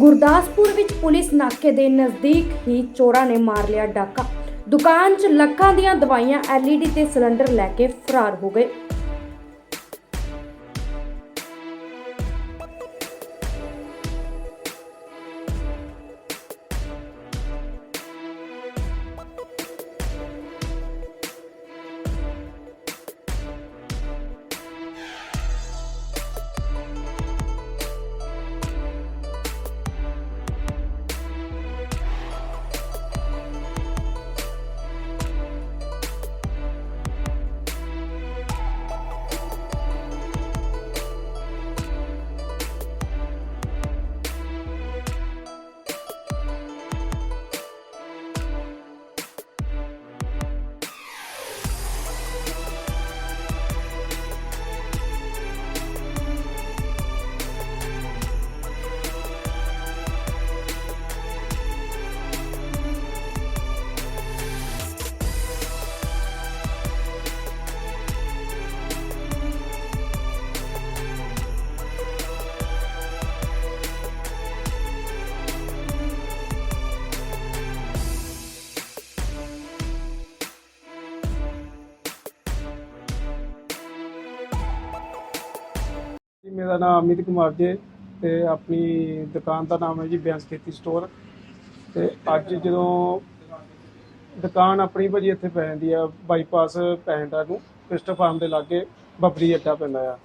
ਗੁਰਦਾਸਪੁਰ ਵਿੱਚ ਪੁਲਿਸ ਨਾਕੇ ਦੇ ਨਜ਼ਦੀਕ ਹੀ ਚੋਰਾਂ ਨੇ ਮਾਰ ਲਿਆ ਡਾਕਾ। ਦੁਕਾਨ 'ਚ ਲੱਖਾਂ ਦੀਆਂ ਦਵਾਈਆਂ ਐਲਈਡੀ ਤੇ ਸਿਲੰਡਰ ਲੈ ਕੇ ਫਰਾਰ ਹੋ ਗਏ। ਮੇਰਾ ਨਾਮ ਅਮਿਤ ਕੁਮਾਰ ਜੀ ਤੇ ਆਪਣੀ ਦੁਕਾਨ ਦਾ ਨਾਮ ਹੈ ਜੀ ਬੈਂਸ ਖੇਤੀ ਸਟੋਰ। ਤੇ ਅੱਜ ਜਦੋਂ ਦੁਕਾਨ ਆਪਣੀ ਭਾਜੀ ਇੱਥੇ ਪੈ ਜਾਂਦੀ ਆ, ਬਾਈਪਾਸ ਪੈ ਜਾਂਦਾ ਨੂੰ ਕ੍ਰਿਸਟੋ ਫਾਰਮ ਦੇ ਲਾਗੇ ਬੱਬਰੀ ਅੱਡਾ ਪੈਂਦਾ ਆ।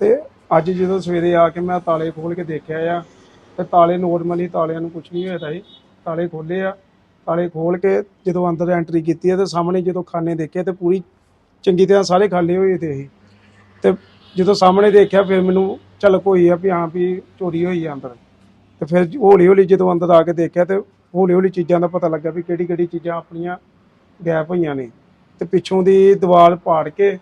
ਤੇ ਅੱਜ ਜਦੋਂ ਸਵੇਰੇ ਆ ਕੇ ਮੈਂ ਤਾਲੇ ਖੋਲ ਕੇ ਦੇਖਿਆ ਆ, ਤੇ ਤਾਲੇ ਨੋਰਮਲੀ ਤਾਲਿਆਂ ਨੂੰ ਕੁਝ ਨਹੀਂ ਹੋਇਆ ਸੀ ਤਾਲੇ ਖੋਲੇ ਆ। ਤਾਲੇ ਖੋਲ ਕੇ ਜਦੋਂ ਅੰਦਰ ਐਂਟਰੀ ਕੀਤੀ ਹੈ ਤੇ ਸਾਹਮਣੇ ਜਦੋਂ ਖਾਨੇ ਦੇਖੇ, ਤੇ ਪੂਰੀ ਚੰਗੀ ਤਰ੍ਹਾਂ ਸਾਰੇ ਖਾਲੀ ਹੋਏ ਤੇ ਸੀ ਤੇ ਜਦੋਂ ਸਾਹਮਣੇ ਦੇਖਿਆ, ਫਿਰ ਮੈਨੂੰ ਝਲਕ ਹੋਈ ਆ ਵੀ ਹਾਂ ਵੀ ਚੋਰੀ ਹੋਈ ਆ ਅੰਦਰ। ਤੇ ਫਿਰ ਹੌਲੀ ਹੌਲੀ ਜਦੋਂ ਅੰਦਰ ਆ ਕੇ ਦੇਖਿਆ ਤੇ ਹੌਲੀ ਹੌਲੀ ਚੀਜ਼ਾਂ ਦਾ ਪਤਾ ਲੱਗਾ ਵੀ ਕਿਹੜੀ ਕਿਹੜੀ ਚੀਜ਼ਾਂ ਆਪਣੀਆਂ ਗਾਇਬ ਹੋਈਆਂ ਨੇ। ਤੇ ਪਿੱਛੋਂ ਦੀ ਦੀਵਾਰ ਪਾੜ ਕੇ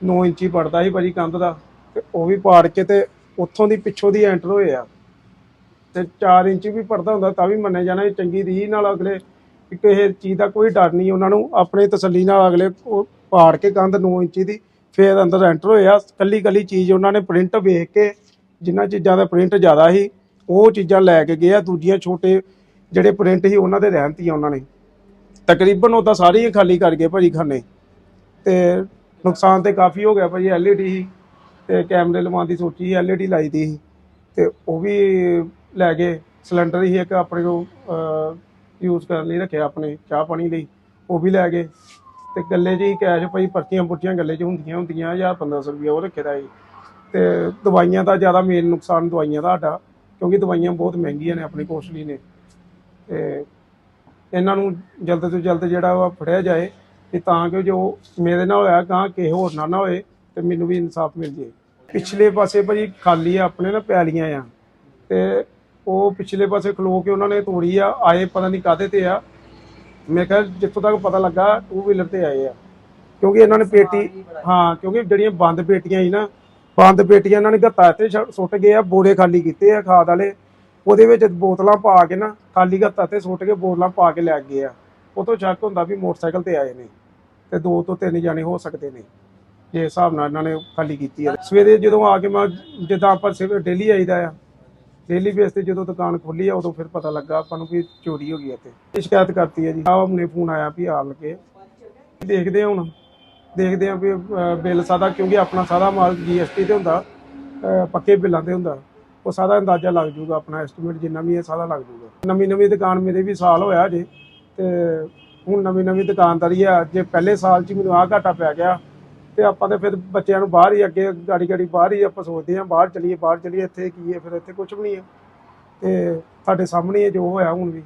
9 ਇੰਚੀ ਪੜਦਾ ਸੀ ਭਾਜੀ ਕੰਧ ਦਾ ਤੇ ਉਹ ਵੀ ਪਾੜ ਕੇ ਤੇ ਉੱਥੋਂ ਦੀ ਪਿੱਛੋਂ ਦੀ ਐਂਟਰ ਹੋਏ ਆ। ਤੇ 4 ਇੰਚ ਵੀ ਪੜਦਾ ਹੁੰਦਾ ਤਾਂ ਵੀ ਮੰਨਿਆ ਜਾਣਾ ਇਹ ਚੰਗੀ ਰੀਝ ਨਾਲ ਅਗਲੇ ਕਿਸੇ ਚੀਜ਼ ਦਾ ਕੋਈ ਡਰ ਨਹੀਂ, ਉਹਨਾਂ ਨੂੰ ਆਪਣੇ ਤਸੱਲੀ ਨਾਲ ਅਗਲੇ ਉਹ ਪਾੜ ਕੇ ਕੰਧ 9 ਇੰਚੀ ਦੀ ਫਿਰ ਅੰਦਰ ਐਂਟਰ ਹੋਇਆ। ਕੱਲੀ ਕੱਲੀ ਚੀਜ਼ ਉਹਨਾਂ ਨੇ ਪ੍ਰਿੰਟ ਵੇਖ ਕੇ ਜਿਨ੍ਹਾਂ ਚੀਜ਼ਾਂ ਦਾ ਪ੍ਰਿੰਟ ਜ਼ਿਆਦਾ ਸੀ, ਉਹ ਚੀਜ਼ਾਂ ਲੈ ਕੇ ਗਏ ਆ ਦੂਜੀਆਂ ਛੋਟੇ ਜਿਹੜੇ ਪ੍ਰਿੰਟ ਸੀ, ਉਹਨਾਂ ਦੇ ਰਹਿਣਤੀਆਂ ਉਹਨਾਂ ਨੇ। ਤਕਰੀਬਨ ਉਹ ਤਾਂ ਸਾਰੀ ਹੀ ਖਾਲੀ ਕਰ ਗਏ ਭਾਜੀ ਖਾਨੇ। ਤੇ ਨੁਕਸਾਨ ਤੇ ਕਾਫੀ ਹੋ ਗਿਆ ਭਾਜੀ। ਐਲਈਡੀ ਸੀ ਤੇ ਕੈਮਰੇ ਲਵਾਉਣ ਦੀ ਸੋਚੀ ਐਲਈਡੀ ਲਾਈ ਦੀ ਸੀ। ਤੇ ਉਹ ਵੀ ਲੈ ਗਏ ਸਿਲੰਡਰ ਹੀ ਇੱਕ ਆਪਣੇ ਕੋਲ ਯੂਜ਼ ਕਰਨ ਲਈ ਰੱਖਿਆ ਆਪਣੇ ਚਾਹ ਪਾਣੀ ਲਈ। ਉਹ ਵੀ ਲੈ ਗਏ। ਤੇ ਗੱਲੇ 'ਚ ਹੀ ਕੈਸ਼ ਭਾਈ ਪਰਚੀਆਂ ਪੁਰਚੀਆਂ ਗੱਲੇ 'ਚ ਹੁੰਦੀਆਂ ਹੁੰਦੀਆਂ ਹਜ਼ਾਰ 1500 ਰੁਪਇਆ ਉਹ ਰੱਖੇ ਦਾ ਸੀ ਤੇ ਦਵਾਈਆਂ ਦਾ ਜ਼ਿਆਦਾ ਮੇਨ ਨੁਕਸਾਨ ਦਵਾਈਆਂ ਦਾ ਸਾਡਾ, ਕਿਉਂਕਿ ਦਵਾਈਆਂ ਬਹੁਤ ਮਹਿੰਗੀਆਂ ਨੇ ਆਪਣੀ ਕੋਸਟਲੀ ਨੇ। ਤੇ ਇਹਨਾਂ ਨੂੰ ਜਲਦ ਤੋਂ ਜਲਦ ਜਿਹੜਾ ਵਾ ਫੜਿਆ ਜਾਏ ਤੇ ਤਾਂ ਕਿ ਜੋ ਮੇਰੇ ਨਾਲ ਹੋਇਆ ਗਾਂ ਕਿਸੇ ਹੋਰ ਨਾਲ ਨਾ ਹੋਏ ਤੇ ਮੈਨੂੰ ਵੀ ਇਨਸਾਫ ਮਿਲ ਜੇ ਪਿਛਲੇ ਪਾਸੇ ਭਾਜੀ ਖਾਲੀ ਆ, ਆਪਣੇ ਨਾ ਪੈਲੀਆਂ ਆ। ਤੇ ਉਹ ਪਿਛਲੇ ਪਾਸੇ ਖਲੋ ਕੇ ਉਹਨਾਂ ਨੇ ਤੋੜੀ ਆ, ਆਏ ਪਤਾ ਨਹੀਂ ਕਾਦੇ ਤੇ ਆ ਮੈਂ ਕਿਹਾ ਜਿੱਥੋਂ ਤੱਕ ਪਤਾ ਲੱਗਾ ਟੂ ਵੀਲਰ ਤੇ ਆਏ ਆ। ਕਿਉਂਕਿ ਇਹਨਾਂ ਨੇ ਪੇਟੀ ਹਾਂ ਕਿਉਂਕਿ ਜਿਹੜੀਆਂ ਬੰਦ ਪੇਟੀਆਂ ਸੀ ਨਾ ਬੰਦ ਪੇਟੀਆਂ ਇਹਨਾਂ ਨੇ ਗੱਤਾ ਤੇ ਸੁੱਟ ਗਏ ਆ ਬੋਰੇ ਖਾਲੀ ਕੀਤੇ ਆ ਖਾਦ ਵਾਲੇ। ਉਹਦੇ ਵਿੱਚ ਬੋਤਲਾਂ ਪਾ ਕੇ ਨਾ ਖਾਲੀ ਗੱਤਾ ਤੇ ਸੁੱਟ ਕੇ ਬੋਤਲਾਂ ਪਾ ਕੇ ਲੈ ਗਏ ਆ। ਉਹ ਤੋਂ ਸ਼ੱਕ ਹੁੰਦਾ ਵੀ ਮੋਟਰਸਾਈਕਲ ਤੇ ਆਏ ਨੇ ਤੇ ਦੋ ਤੋਂ ਤਿੰਨ ਜਾਣੇ ਹੋ ਸਕਦੇ ਨੇ। ਜੇ ਹਿਸਾਬ ਨਾਲ ਇਹਨਾਂ ਨੇ ਖਾਲੀ ਕੀਤੀ ਆ। ਸਵੇਰੇ ਜਦੋਂ ਆ ਕੇ ਮੈਂ ਜਿੱਦਾਂ ਆਪਾਂ ਸਵੇਰੇ ਡੇਲੀ ਆਈਦਾ ਆ ਡੇਲੀ ਬੇਸ ਤੇ ਜਦੋਂ ਦੁਕਾਨ ਖੋਲੀ ਆ, ਉਦੋਂ ਫਿਰ ਪਤਾ ਲੱਗਾ ਆਪਾਂ ਨੂੰ ਵੀ ਚੋਰੀ ਹੋ ਗਈ ਇੱਥੇ। ਇਹ ਸ਼ਿਕਾਇਤ ਕਰਤੀ ਹੈ ਜੀ। ਆਹ ਆਪਣੇ ਫੋਨ ਆਇਆ ਵੀ ਆ ਕੇ। ਦੇਖਦੇ ਹਾਂ ਹੁਣ। ਦੇਖਦੇ ਹਾਂ ਵੀ ਬਿੱਲ ਸਾਦਾ, ਕਿਉਂਕਿ ਆਪਣਾ ਸਾਰਾ ਮਾਲ ਜੀਐਸਟੀ ਤੇ ਹੁੰਦਾ। ਪੱਕੇ ਬਿੱਲਾਂ ਤੇ ਹੁੰਦਾ। ਉਹ ਸਾਰਾ ਅੰਦਾਜ਼ਾ ਲੱਗ ਜੂਗਾ ਆਪਣਾ ਐਸਟੀਮੇਟ ਜਿੰਨਾ ਵੀ ਹੈ ਸਾਰਾ ਲੱਗ ਜੂਗਾ ਨਵੀਂ ਨਵੀਂ ਦੁਕਾਨ ਮੇਰੇ ਵੀ ਸਾਲ ਹੋਇਆ ਜੇ ਤੇ ਹੁਣ ਨਵੀਂ ਨਵੀਂ ਦੁਕਾਨਦਾਰੀ ਆ। ਜੇ ਪਹਿਲੇ ਸਾਲ 'ਚ ਹੀ ਮੈਨੂੰ ਆਹ ਘਾਟਾ ਪੈ ਗਿਆ ਤੇ ਆਪਾਂ ਤੇ ਫਿਰ ਬੱਚਿਆਂ ਨੂੰ ਬਾਹਰ ਹੀ ਅੱਗੇ ਗਾੜੀ ਗਾੜੀ ਬਾਹਰ ਹੀ ਆਪਾਂ ਸੋਚਦੇ ਹਾਂ, ਬਾਹਰ ਚਲੀਏ ਬਾਹਰ ਚਲੀਏ, ਇੱਥੇ ਕੀ ਹੈ, ਫਿਰ ਇੱਥੇ ਕੁਝ ਵੀ ਨਹੀਂ ਹੈ। ਤੇ ਤੁਹਾਡੇ ਸਾਹਮਣੇ ਹੀ ਜੋ ਹੋਇਆ ਹੁਣ ਵੀ।